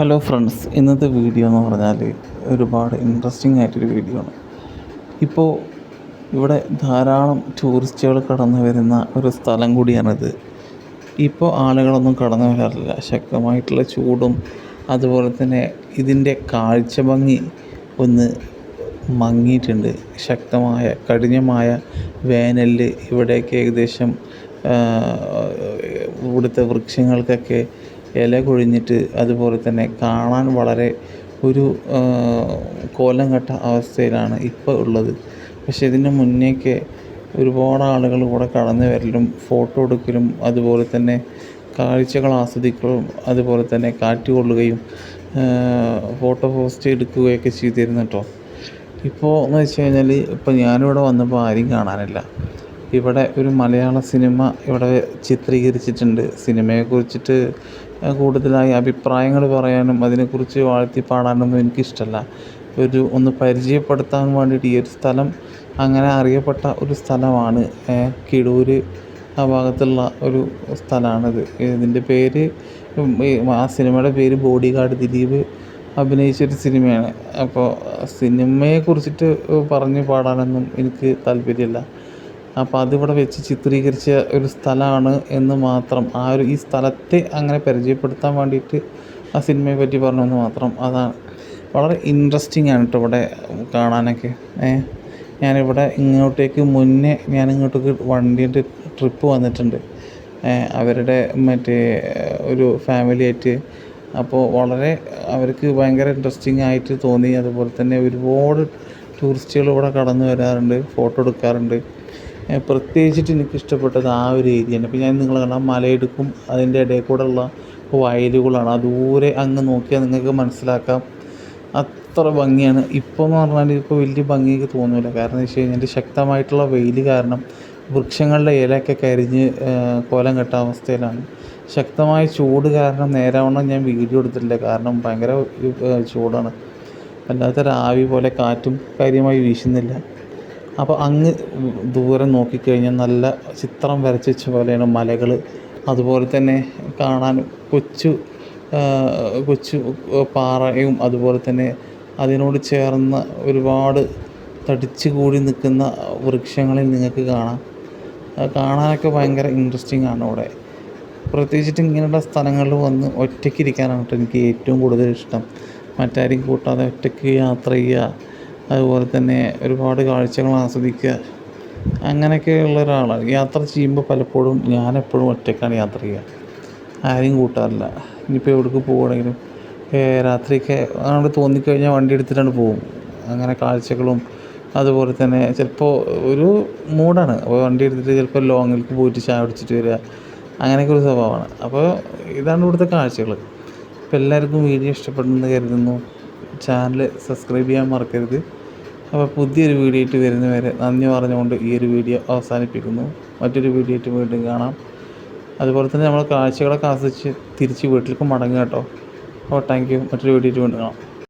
Hello friends ഇന്നത്തെ video എന്ന് പറഞ്ഞാൽ ഒരുപാട് ഇൻട്രസ്റ്റിംഗ് ആയിട്ടൊരു വീഡിയോ ആണ്. ഇപ്പോൾ ഇവിടെ ധാരാളം ടൂറിസ്റ്റുകൾ കടന്നു വരുന്ന ഒരു സ്ഥലം കൂടിയാണിത്. ഇപ്പോൾ ആളുകളൊന്നും കടന്നു വരാറില്ല. ശക്തമായിട്ടുള്ള ചൂടും അതുപോലെ തന്നെ ഇതിന്റെ കാഴ്ച ഭംഗി ഒന്ന് മങ്ങിയിട്ടുണ്ട്. ശക്തമായ കഠിനമായ വേനലിൽ ഇവിടേക്ക് ഏകദേശം ഇവിടുത്തെ വൃക്ഷങ്ങൾക്കൊക്കെ ഇല കൊഴിഞ്ഞിട്ട് അതുപോലെ തന്നെ കാണാൻ വളരെ ഒരു കോലം കെട്ട അവസ്ഥയിലാണ് ഇപ്പോൾ ഉള്ളത്. പക്ഷെ ഇതിന് മുന്നേയൊക്കെ ഒരുപാട് ആളുകൾ ഇവിടെ കടന്നു വരലും ഫോട്ടോ എടുക്കലും അതുപോലെ തന്നെ കാഴ്ചകൾ ആസ്വദിക്കലും അതുപോലെ തന്നെ കാറ്റ് കൊള്ളുകയും ഫോട്ടോ പോസ്റ്റ് എടുക്കുകയൊക്കെ ചെയ്തിരുന്നു കേട്ടോ. ഇപ്പോൾ എന്ന് വെച്ച് കഴിഞ്ഞാൽ ഇപ്പോൾ ഞാനിവിടെ വന്നപ്പോൾ ആരെയും കാണാനില്ല. ഇവിടെ ഒരു മലയാള സിനിമ ഇവിടെ ചിത്രീകരിച്ചിട്ടുണ്ട്. സിനിമയെ കുറിച്ചിട്ട് കൂടുതലായി അഭിപ്രായങ്ങൾ പറയാനും അതിനെക്കുറിച്ച് വാഴ്ത്തി പാടാനൊന്നും എനിക്കിഷ്ടമല്ല ഒരു ഒന്ന് പരിചയപ്പെടുത്താൻ വേണ്ടിയിട്ട് ഈ ഒരു സ്ഥലം അങ്ങനെ അറിയപ്പെട്ട ഒരു സ്ഥലമാണ്. കിടൂര് ആ ഭാഗത്തുള്ള ഒരു സ്ഥലമാണിത്. ഇതിന്റെ പേര് ആ സിനിമയുടെ പേര് ബോഡി ഗാർഡ് ദിലീപ് അഭിനയിച്ചൊരു സിനിമയാണ്. അപ്പോൾ സിനിമയെ കുറിച്ചിട്ട് പറഞ്ഞ് പാടാനൊന്നും എനിക്ക് താല്പര്യമില്ല. അപ്പോൾ അതിവിടെ വെച്ച് ചിത്രീകരിച്ച ഒരു സ്ഥലമാണ് എന്ന് മാത്രം ആ ഒരു ഈ സ്ഥലത്തെ അങ്ങനെ പരിചയപ്പെടുത്താൻ വേണ്ടിയിട്ട് ആ സിനിമയെ പറ്റി പറഞ്ഞെന്ന് മാത്രം. അതാണ്. വളരെ ഇൻട്രസ്റ്റിംഗ് ആണ് കേട്ടോ ഇവിടെ കാണാനൊക്കെ. ഏ? ഞാനിവിടെ ഇങ്ങോട്ടേക്ക് മുന്നേ ഞാനിങ്ങോട്ടേക്ക് വണ്ടിന്റെ ട്രിപ്പ് വന്നിട്ടുണ്ട്. അവരുടെ മറ്റേ ഒരു ഫാമിലി ആയിട്ട്. അപ്പോൾ വളരെ അവർക്ക് ഭയങ്കര ഇൻട്രസ്റ്റിംഗ് ആയിട്ട് തോന്നി. അതുപോലെ തന്നെ ഒരുപാട് ടൂറിസ്റ്റുകൾ ഇവിടെ കടന്നു വരാറുണ്ട് ഫോട്ടോ എടുക്കാറുണ്ട്. പ്രത്യേകിച്ചിട്ട് എനിക്കിഷ്ടപ്പെട്ടത് ആ ഒരു ഏരിയയാണ് ഇപ്പോൾ ഞാൻ നിങ്ങൾ കാണാം മലയിടുക്കും അതിന്റെ ഇടയിൽ കൂടെ ഉള്ള വയലുകളാണ്. ആ ദൂരെ അങ്ങ് നോക്കിയാൽ നിങ്ങൾക്ക് മനസ്സിലാക്കാം. അത്ര ഭംഗിയാണ്. ഇപ്പോൾ എന്ന് പറഞ്ഞാൽ ഇപ്പോൾ വലിയ ഭംഗിയൊക്കെ തോന്നില്ല കാരണം വെച്ച് കഴിഞ്ഞാൽ ശക്തമായിട്ടുള്ള വെയിൽ കാരണം വൃക്ഷങ്ങളുടെ ഇലയൊക്കെ കരിഞ്ഞ് കോലം കെട്ട അവസ്ഥയിലാണ്. ശക്തമായ ചൂട് കാരണം നേരാവണ്ണം ഞാൻ വീഡിയോ എടുത്തിട്ടില്ല. കാരണം ഭയങ്കര ചൂടാണ്. അല്ലാത്തൊരു ആവി പോലെ കാറ്റും കാര്യമായി വീശുന്നില്ല. അപ്പോൾ അങ്ങ് ദൂരെ നോക്കിക്കഴിഞ്ഞാൽ നല്ല ചിത്രം വരച്ച് വെച്ച പോലെയാണ് മലകൾ അതുപോലെ തന്നെ കാണാൻ കൊച്ചു കൊച്ചു പാറയും അതുപോലെ തന്നെ അതിനോട് ചേർന്ന ഒരുപാട് തടിച്ചു കൂടി നിൽക്കുന്ന വൃക്ഷങ്ങളിൽ നിങ്ങൾക്ക് കാണാം. കാണാനൊക്കെ ഭയങ്കര ഇൻട്രസ്റ്റിംഗ് ആണ് ഇവിടെ പ്രത്യേകിച്ചിട്ട് ഇങ്ങനെയുള്ള സ്ഥലങ്ങളിൽ വന്ന് ഒറ്റയ്ക്ക് ഇരിക്കാനാണ് എനിക്ക് ഏറ്റവും കൂടുതൽ ഇഷ്ടം. മറ്റാരെയും കൂട്ടാതെ ഒറ്റയ്ക്ക് യാത്ര ചെയ്യുക അതുപോലെ തന്നെ ഒരുപാട് കാഴ്ചകൾ ആസ്വദിക്കുക. അങ്ങനെയൊക്കെയുള്ള ഒരാളാണ് യാത്ര ചെയ്യുമ്പോൾ പലപ്പോഴും ഞാൻ എപ്പോഴും ഒറ്റയ്ക്കാണ് യാത്ര ചെയ്യുക. ആരെയും കൂട്ടാറില്ല. ഇനിയിപ്പോൾ എവിടേക്ക് പോവുകയാണെങ്കിലും രാത്രിയൊക്കെ അങ്ങോട്ട് തോന്നിക്കഴിഞ്ഞാൽ വണ്ടി എടുത്തിട്ടാണ് പോകും. അങ്ങനെ കാഴ്ചകളും അതുപോലെ തന്നെ ചിലപ്പോൾ ഒരു മൂഡാണ്. അപ്പോൾ വണ്ടി എടുത്തിട്ട് ചിലപ്പോൾ ലോങ്ങിലേക്ക് പോയിട്ട് ചായ കുടിച്ചിട്ട് വരിക. അങ്ങനെയൊക്കെ ഒരു സ്വഭാവമാണ്. അപ്പോൾ ഇതാണ് ഇവിടുത്തെ കാഴ്ചകൾ. അപ്പോൾ എല്ലാവർക്കും വീഡിയോ ഇഷ്ടപ്പെടുന്നു കരുതുന്നു. ചാനൽ സബ്സ്ക്രൈബ് ചെയ്യാൻ മറക്കരുത്. അപ്പോൾ പുതിയൊരു വീഡിയോ ആയിട്ട് വരുന്നവരെ നന്ദി പറഞ്ഞുകൊണ്ട് ഈ ഒരു വീഡിയോ അവസാനിപ്പിക്കുന്നു. മറ്റൊരു വീഡിയോ ആയിട്ട് വീണ്ടും കാണാം. അതുപോലെ തന്നെ നമ്മൾ കാഴ്ചകളൊക്കെ ആസ്വദിച്ച് തിരിച്ച് വീട്ടിലേക്ക് മടങ്ങുക കേട്ടോ. ഓ താങ്ക് യു മറ്റൊരു വീഡിയോ ആയിട്ട് വീണ്ടും കാണാം.